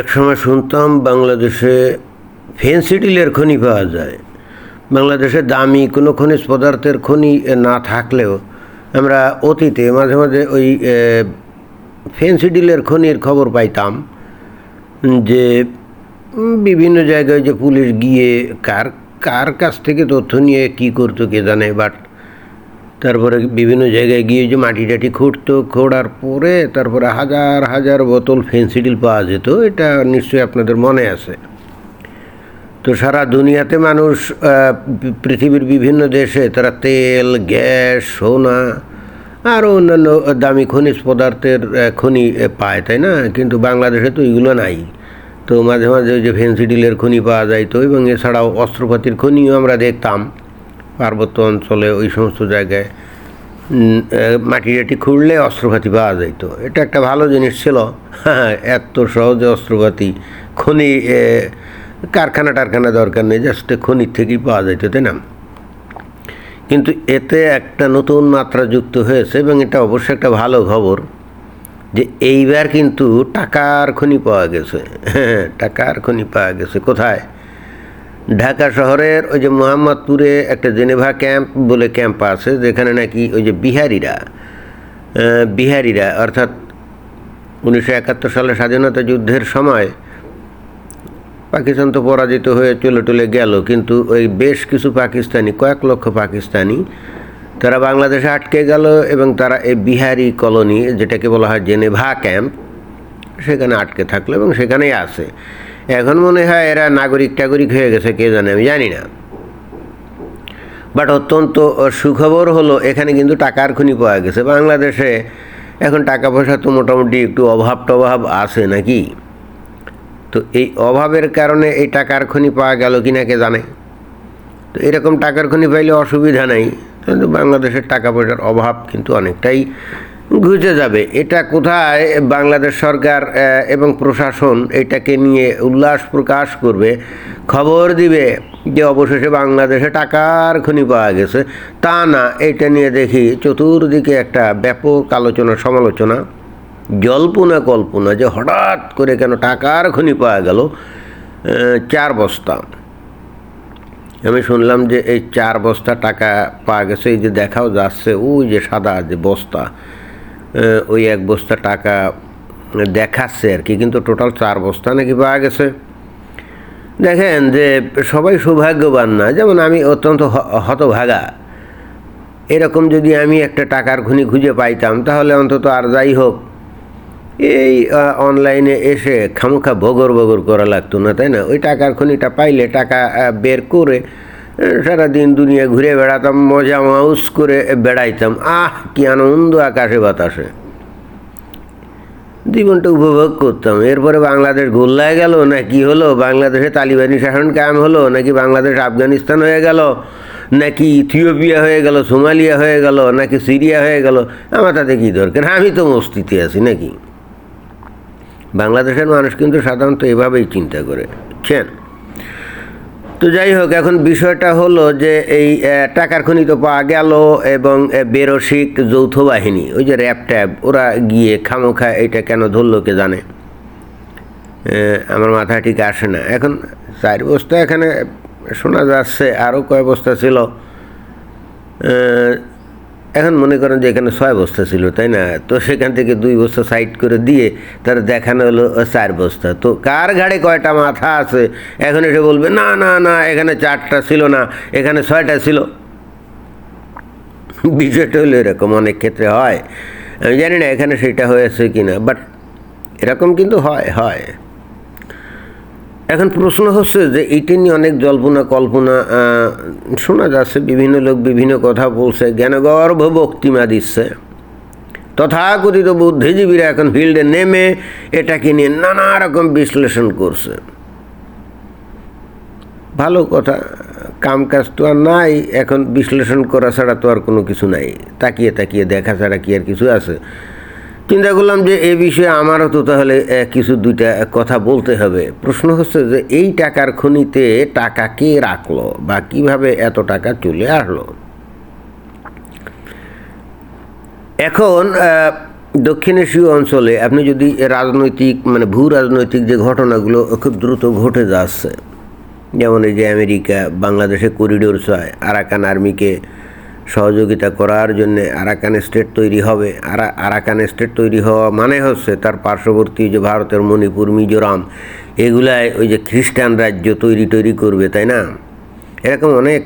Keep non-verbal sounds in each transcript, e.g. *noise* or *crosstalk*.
একসময় শুনতাম বাংলাদেশে ফেন্সিডিলের খনি পাওয়া যায়। বাংলাদেশে দামি কোনো খনিজ পদার্থের খনি না থাকলেও আমরা অতীতে মাঝে মাঝে ওই ফেন্সিডিলের খনির খবর পাইতাম যে বিভিন্ন জায়গায় যে পুলিশ গিয়ে কার কার কাছ থেকে তথ্য নিয়ে কী করতো কে জানে, বাট তারপরে বিভিন্ন জায়গায় গিয়ে যে মাটি টাটি খুঁড়তো, খোঁড়ার পরে তারপরে হাজার হাজার বোতল ফেন্সিডিল পাওয়া যেত, এটা নিশ্চয়ই আপনাদের মনে আছে। তো সারা দুনিয়াতে মানুষ পৃথিবীর বিভিন্ন দেশে তারা তেল, গ্যাস, সোনা, আরও অন্যান্য দামি খনিজ পদার্থের খনি পায়, তাই না? কিন্তু বাংলাদেশে তো এগুলো নাই। তো মাঝে মাঝে ওই যে ফেন্সিডিলের খনি পাওয়া যাইতো এবং এছাড়াও অস্ত্রপাতির খনিও আমরা দেখতাম। পার্বত্য অঞ্চলে ওই সমস্ত জায়গায় মাটি টাটি খুঁড়লে অস্ত্রপাতি পাওয়া যাইতো। এটা একটা ভালো জিনিস ছিল। *laughs* এত সহজে অস্ত্রপাতি খনি কারখানা টারখানা দরকার নেই, জাস্ট খনির থেকেই পাওয়া যাইতো, তাই না? কিন্তু এতে একটা নতুন মাত্রা যুক্ত হয়েছে এবং এটা অবশ্যই একটা ভালো খবর যে এইবার কিন্তু টাকার খনি পাওয়া গেছে। হ্যাঁ *laughs* টাকার খনি পাওয়া গেছে। কোথায়? ঢাকা শহরের ওই যে মোহাম্মদপুরে একটা জেনেভা ক্যাম্প বলে ক্যাম্প আছে, যেখানে নাকি ওই যে বিহারিরা বিহারিরা, অর্থাৎ উনিশশো একাত্তর সালে স্বাধীনতা যুদ্ধের সময় পাকিস্তান তো পরাজিত হয়ে চলে টলে গেল, কিন্তু ওই বেশ কিছু পাকিস্তানি, কয়েক লক্ষ পাকিস্তানি, তারা বাংলাদেশে আটকে গেল এবং তারা এই বিহারি কলোনি, যেটাকে বলা হয় জেনেভা ক্যাম্প, সেখানে আটকে থাকল এবং সেখানেই আছে। এখন মনে হয় এরা নাগরিক টাগরিক হয়ে গেছে, কে জানে, আমি জানি না। বাট অত্যন্ত সুখবর হলো, এখানে কিন্তু টাকার খনি পাওয়া গেছে। বাংলাদেশে এখন টাকা পয়সা তো মোটামুটি একটু অভাব টভাব আছে নাকি? তো এই অভাবের কারণে এই টাকার খনি পাওয়া গেল কি না কে জানে? তো এরকম টাকার খনি পাইলে অসুবিধা নাই। কিন্তু বাংলাদেশের টাকা পয়সার অভাব কিন্তু অনেকটাই ঘুচে যাবে। এটা কোথায়? বাংলাদেশ সরকার এবং প্রশাসন এটাকে নিয়ে উল্লাস প্রকাশ করবে। খবর দিবে যে অবশেষে বাংলাদেশে টাকার খনি পাওয়া গেছে। তা না, এটা নিয়ে দেখি চতুর্দিকে একটা ব্যাপক আলোচনা, সমালোচনা। জল্পনা কল্পনা যে হঠাৎ করে কেন টাকার খনি পাওয়া গেল চার বস্তা। আমি শুনলাম যে এই চার বস্তা টাকা পাওয়া গেছে, এই যে দেখাও যাচ্ছে, ওই যে সাদা যে বস্তা। ওই এক বস্তা টাকা দেখাচ্ছে আর কি, কিন্তু টোটাল চার বস্তা নাকি পাওয়া গেছে। দেখেন যে সবাই সৌভাগ্যবান না, যেমন আমি অত্যন্ত হতভাগা। এরকম যদি আমি একটা টাকার খনি খুঁজে পাইতাম, তাহলে অন্তত আর যাই হোক, এই অনলাইনে এসে খামোখা বগর বগর করা লাগতো না, তাই না? ওই টাকার খনিটা পাইলে টাকা বের করে সারাদিন দুনিয়া ঘুরে বেড়াতাম, মজা মাউস করে বেড়াইতাম। আহ, কি আনন্দ আকাশে বাতাসে। জীবনটা উপভোগ করতাম। এরপরে বাংলাদেশ গোল্লায় গেল, না কি হলো? বাংলাদেশে তালিবানি শাসন কায়েম হলো, নাকি বাংলাদেশ আফগানিস্তান হয়ে গেল? নাকি ইথিওপিয়া হয়ে গেল, সোমালিয়া হয়ে গেল, নাকি সিরিয়া হয়ে গেল? আমার তাতে কী দরকার? আমি তো মস্তিতে আছি, নাকি? বাংলাদেশের মানুষ কিন্তু সাধারণত এভাবেই চিন্তা করে। বুঝছেন তো যাই হোক, এখন বিষয়টা হলো যে এই টাকার খনি তো পাওয়া গেল এবং বেরসিক যৌথ বাহিনী, ওই যে র্যাব ট্যাব, ওরা গিয়ে খামোখা এটা কেন ধরলো কে জানে? আমার মাথা ঠিক আসে না। এখন চার বস্তা এখানে শোনা যাচ্ছে আরও কয় বস্তা ছিল? এখন মনে করেন যে এখানে ছয় বস্তা ছিল, তাই না? তো সেখান থেকে দুই বস্তা সাইড করে দিয়ে তার দেখানো হলো চার বস্তা। তো কার ঘাড়ে কয়টা মাথা আছে? এখন এসে বলবে, না না না, এখানে চারটা ছিল না, এখানে ছয়টা ছিল। বিষয়টা হলো এরকম, অনেক ক্ষেত্রে হয়। আমি জানি না এখানে সেটা হয়েছে কি না বাট এরকম কিন্তু হয় হয়। এখন প্রশ্ন হচ্ছে যে এইটা নিয়ে অনেক জল্পনা, কল্পনা শোনা যাচ্ছে, বিভিন্ন লোক বিভিন্ন কথা বলছে জ্ঞানগর্ভ বক্তিমা দিচ্ছে। তথাকথিত বুদ্ধিজীবীরা এখন ফিল্ডে নেমে এটাকে নিয়ে নানা রকম বিশ্লেষণ করছে। ভালো কথা কাম কাজ তো আর নাই, এখন বিশ্লেষণ করা ছাড়া তো আর কোনো কিছু নাই। তাকিয়ে তাকিয়ে দেখা ছাড়া কি আর কিছু আছে? চিন্তা করলাম যে এ বিষয়ে আমারও তো তাহলে কিছু দুইটা কথা বলতে হবে। প্রশ্ন হচ্ছে যে, এই টাকার খনিতে টাকা কে রাখল বা কীভাবে এত টাকা চলে আসলো? এখন দক্ষিণ এশীয় অঞ্চলে আপনি যদি রাজনৈতিক মানে ভূ রাজনৈতিক যে ঘটনাগুলো খুব দ্রুত ঘটে যাচ্ছে, যেমন এই যে আমেরিকা, বাংলাদেশে করিডোর চায় আরাকান আর্মিকে সহযোগিতা করার জন্যে আরাকান স্টেট তৈরি হবে। আরা, আরাকান স্টেট তৈরি হওয়া মানে হচ্ছে তার পার্শ্ববর্তী যে ভারতের মণিপুর, মিজোরাম, এগুলায় ওই যে খ্রিস্টান রাজ্য তৈরি তৈরি করবে, তাই না? এরকম অনেক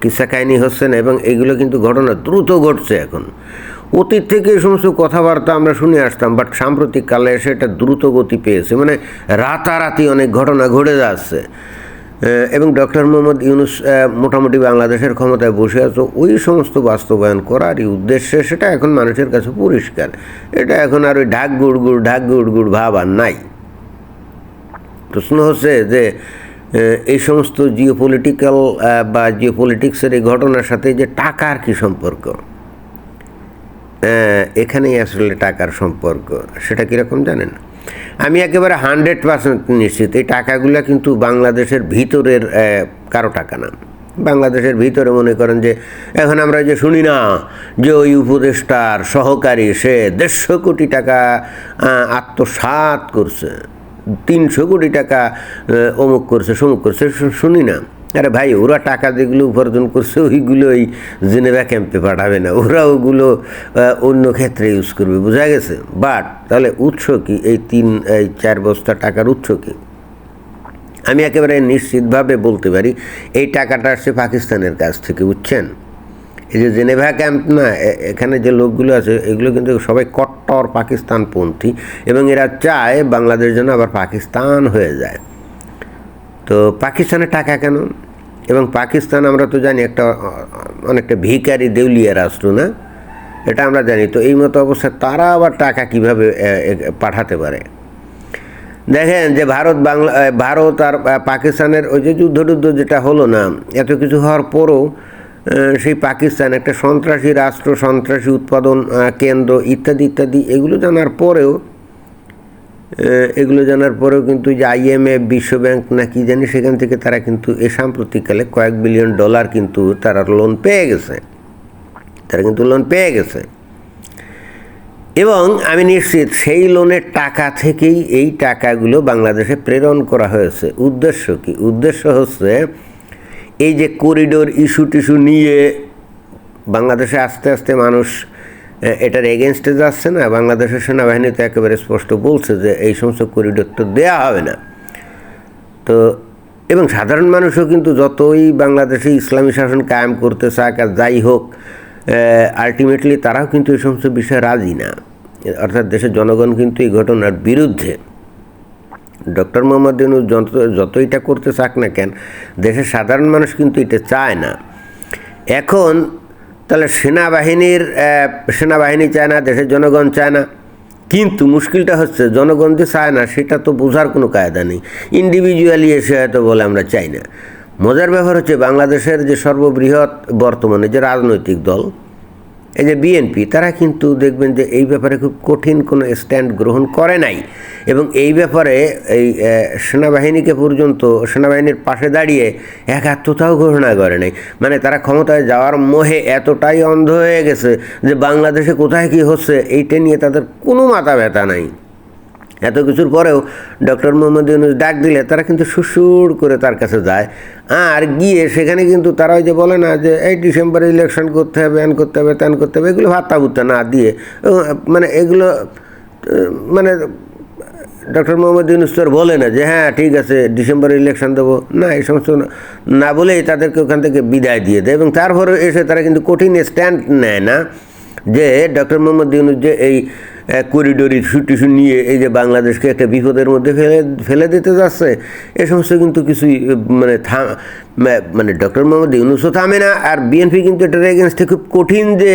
কিস্সা কাহিনী হচ্ছে না এবং এগুলো কিন্তু ঘটনা দ্রুত ঘটছে এখন। অতীত থেকে এই সমস্ত কথাবার্তা আমরা শুনে আসতাম, বাট সাম্প্রতিক কালে এসে এটা দ্রুত গতি পেয়েছে। মানে রাতারাতি অনেক ঘটনা ঘটে যাচ্ছে। এবং ডক্টর মোহাম্মদ ইউনুস মোটামুটি বাংলাদেশের ক্ষমতায় বসে আছে, ওই সমস্ত বাস্তবায়ন করারই উদ্দেশ্যে সেটা এখন মানুষের কাছে পরিষ্কার। এটা এখন আর ওই ঢাক গুড় গুড়, ঢাক গুড় গুড় ভাব আর নাই। প্রশ্ন হচ্ছে যে এই সমস্ত জিও পলিটিক্যাল বা জিও পলিটিক্সের এই ঘটনার সাথে যে টাকার কি সম্পর্ক? এখানেই আসলে টাকার সম্পর্ক, সেটা কীরকম জানেন? আমি একেবারে হান্ড্রেড পার্সেন্ট নিশ্চিত এই টাকাগুলো কিন্তু বাংলাদেশের ভিতরের কারও টাকা না। বাংলাদেশের ভিতরে মনে করেন যে এখন আমরা যে শুনি না যে ওই উপদেষ্টার সহকারী সে দেড়শো কোটি টাকা আহ, আত্মসাৎ করছে তিনশো কোটি টাকা অমুক করছে সমুক করছে শুনি না। আরে ভাই, ওরা টাকা যেগুলো উপার্জন করছে, ওইগুলো ওই জেনেভা ক্যাম্পে পাঠাবে না। ওরা ওগুলো অন্য ক্ষেত্রে ইউজ করবে, বোঝা গেছে? বাট তাহলে উৎস কি? এই তিন, এই চার বস্তা টাকার উৎস কি? আমি একেবারে নিশ্চিতভাবে বলতে পারি, এই টাকাটা আসছে পাকিস্তানের কাছ থেকে, বুঝছেন? এই যে জেনেভা ক্যাম্প না এখানে যে লোকগুলো আছে, এগুলো কিন্তু সবাই কট্টর পাকিস্তানপন্থী এবং এরা চায় বাংলাদেশ যেন আবার পাকিস্তান হয়ে যায়। তো পাকিস্তানের টাকা কেন? এবং পাকিস্তান আমরা তো জানি একটা অনেকটা ভিখারি দেউলিয়া রাষ্ট্র না? এটা আমরা জানি। তো এই মতো অবস্থায় তারা আবার টাকা কীভাবে পাঠাতে পারে? দেখেন যে ভারত, বাংলা ভারত আর পাকিস্তানের ওই যে যুদ্ধ টুদ্ধ যেটা হলো না, এত কিছু হওয়ার পরও সেই পাকিস্তান একটা সন্ত্রাসী রাষ্ট্র, সন্ত্রাসী উৎপাদন কেন্দ্র ইত্যাদি ইত্যাদি, এগুলো জানার পরেও এগুলো জানার পরেও কিন্তু যে আইএমএফ বিশ্বব্যাংক না কি জানি, সেখান থেকে তারা কিন্তু এ সাম্প্রতিককালে কয়েক বিলিয়ন ডলার কিন্তু তারা লোন পেয়ে গেছে। তারা কিন্তু লোন পেয়ে গেছে। এবং আমি নিশ্চিত সেই লোনের টাকা থেকেই এই টাকাগুলো বাংলাদেশে প্রেরণ করা হয়েছে। উদ্দেশ্য কি? উদ্দেশ্য হচ্ছে এই যে করিডোর ইস্যু টিস্যু নিয়ে বাংলাদেশে আস্তে আস্তে মানুষ এটার এগেনস্টে যাচ্ছে না, বাংলাদেশের সেনাবাহিনী তো একেবারে স্পষ্ট বলছে যে এই সমস্ত করিডোর তো দেওয়া হবে না। তো, এবং সাধারণ মানুষও কিন্তু যতই বাংলাদেশে ইসলামী শাসন কায়েম করতে চাক আর যাই হোক আলটিমেটলি তারাও কিন্তু এই সমস্ত বিষয়ে রাজি না। অর্থাৎ দেশের জনগণ কিন্তু এই ঘটনার বিরুদ্ধে। ডক্টর মোহাম্মদ ইউনুস যত যত এটা করতে চাক না কেন, দেশের সাধারণ মানুষ কিন্তু এটা চায় না। এখন তাহলে সেনাবাহিনীর সেনাবাহিনী চায় না, দেশের জনগণ চায় না। কিন্তু মুশকিলটা হচ্ছে, জনগণ যে চায় না, সেটা তো বোঝার কোনো কায়দা নেই। ইন্ডিভিজুয়ালি এসে হয়তো বলে আমরা চাই না। মজার ব্যাপার হচ্ছে, বাংলাদেশের যে সর্ববৃহৎ বর্তমানে যে রাজনৈতিক দল এই যে বিএনপি তারা কিন্তু দেখবেন যে এই ব্যাপারে খুব কঠিন কোনো স্ট্যান্ড গ্রহণ করে নাই। এবং এই ব্যাপারে এই সেনাবাহিনীকে পর্যন্ত, সেনাবাহিনীর পাশে দাঁড়িয়ে একাত্মতাও ঘোষণা করে নাই। মানে তারা ক্ষমতায় যাওয়ার মোহে এতটাই অন্ধ হয়ে গেছে যে বাংলাদেশে কোথায় কি হচ্ছে, এইটা নিয়ে তাদের কোনো মাথা ব্যথা নাই। এত কিছুর পরেও ডক্টর মোহাম্মদ ইউনুস ডাক দিলে তারা কিন্তু সুসুর করে তার কাছে যায়। আর গিয়ে সেখানে কিন্তু তারা ওই যে বলে না যে এই ডিসেম্বরে ইলেকশন করতে হবে, এন করতে হবে ত্যান করতে হবে, এগুলো ভাত্তা ভুত্তা না দিয়ে। মানে এগুলো মানে ডক্টর মোহাম্মদ ইউনুস তো আর বলে না যে হ্যাঁ ঠিক আছে, ডিসেম্বরে ইলেকশন দেবো। না, এই সমস্ত না বলেই তাদেরকে ওখান থেকে বিদায় দিয়ে দেয় এবং তারপরে এসে তারা কিন্তু কঠিন স্ট্যান্ড নেয় না যে ডক্টর মোহাম্মদ ইউনুস যে এই করিডোর টিস্যু নিয়ে এই যে বাংলাদেশকে একটা বিপদের মধ্যে ফেলে ফেলে দিতে যাচ্ছে, এ সমস্ত কিন্তু কিছুই মানে থাম মানে ডক্টর মোহাম্মদ ইউনুসও থামে না। আর বিএনপি কিন্তু এটার এগেনস্টে খুব কঠিন যে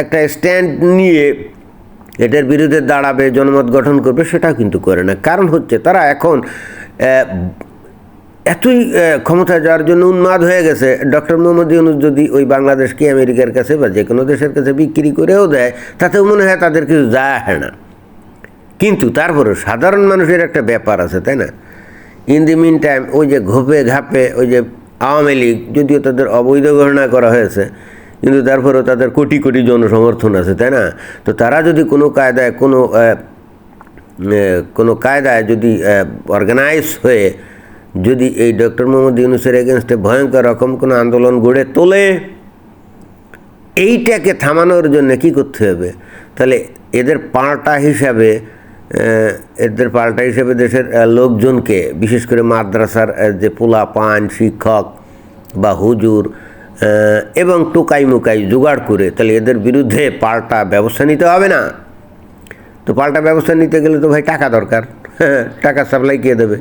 একটা স্ট্যান্ড নিয়ে এটার বিরুদ্ধে দাঁড়াবে, জনমত গঠন করবে, সেটাও কিন্তু করে না। কারণ হচ্ছে তারা এখন এতই ক্ষমতা যাওয়ার জন্য উন্মাদ হয়ে গেছে, ডক্টর মোহাম্মদ ইউনুস যদি ওই বাংলাদেশকে আমেরিকার কাছে বা যে কোনো দেশের কাছে বিক্রি করেও দেয়, তাতেও মনে হয় তাদের কিছু যায় আসে না। কিন্তু তারপরে সাধারণ মানুষের একটা ব্যাপার আছে, তাই না? ইন দি মিন টাইম ওই যে ঘোপে ঘাপে, ওই যে আওয়ামী লীগ, যদিও তাদের অবৈধ ঘোষণা করা হয়েছে, কিন্তু তারপরেও তাদের কোটি কোটি জনসমর্থন আছে, তাই না? তো তারা যদি কোনো কায়দায়, কোনো কোনো কায়দায় যদি অর্গানাইজ হয়ে যদি এই ডক্টর মোহাম্মদ ইউনুসের এগেনস্টে ভয়ঙ্কর রকম কোনো আন্দোলন গড়ে তোলে, এইটাকে থামানোর জন্য কি করতে হবে? তাহলে এদের পাল্টা হিসাবে এদের পাল্টা হিসাবে দেশের লোকজনকে, বিশেষ করে মাদ্রাসার যে পোলা পান শিক্ষক বা হুজুর এবং টোকাই মুকাই জোগাড় করে, তাহলে এদের বিরুদ্ধে পাল্টা ব্যবস্থা নিতে হবে না? তো পাল্টা ব্যবস্থা নিতে গেলে তো ভাই টাকা দরকার হ্যাঁ টাকা সাপ্লাই কে দেবে?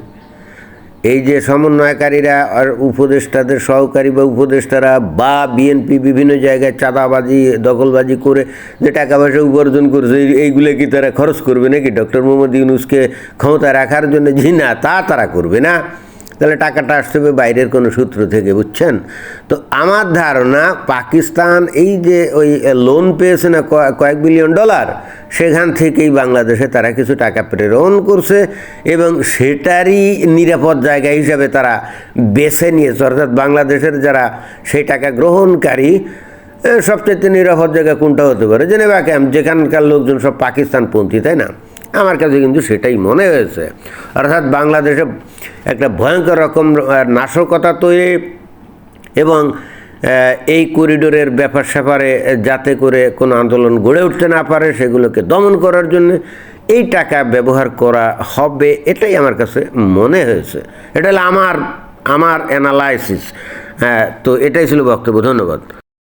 এই যে সমন্বয়কারীরা আর উপদেষ্টাদের সহকারী বা উপদেষ্টারা বা বিএনপি বিভিন্ন জায়গায় চাঁদাবাজি, দখলবাজি করে যে টাকা পয়সা উপার্জন করছে এইগুলো কি তারা খরচ করবে নাকি? ডক্টর মোহাম্মদ ইউনুসকে ক্ষমতা রাখার জন্য? জি না, তা তারা করবে না। তাহলে টাকাটা আসতে হবে বাইরের কোনো সূত্র থেকে, বুঝছেন? তো আমার ধারণা পাকিস্তান এই যে ওই লোন পেয়েছে না কয়- কয়েক বিলিয়ন ডলার সেখান থেকেই বাংলাদেশে তারা কিছু টাকা প্রেরণ করছে এবং সেটারই নিরাপদ জায়গা হিসাবে তারা বেছে নিয়েছে। অর্থাৎ বাংলাদেশের যারা সেই টাকা গ্রহণকারী সবচেয়ে নিরাপদ জায়গা কোনটা হতে পারে? জেনেভা ক্যাম্প, যেখানকার লোকজন সব পাকিস্তানপন্থী, তাই না? আমার কাছে কিন্তু সেটাই মনে হয়েছে। অর্থাৎ বাংলাদেশে একটা ভয়ঙ্কর রকম নাশকতা তৈরি এবং এই করিডোরের ব্যাপার স্যাপারে যাতে করে কোনো আন্দোলন গড়ে উঠতে না পারে, সেগুলোকে দমন করার জন্য এই টাকা ব্যবহার করা হবে, এটাই আমার কাছে মনে হয়েছে। এটা হলো আমার আমার অ্যানালাইসিস হ্যাঁ তো এটাই ছিল বক্তব্য। ধন্যবাদ।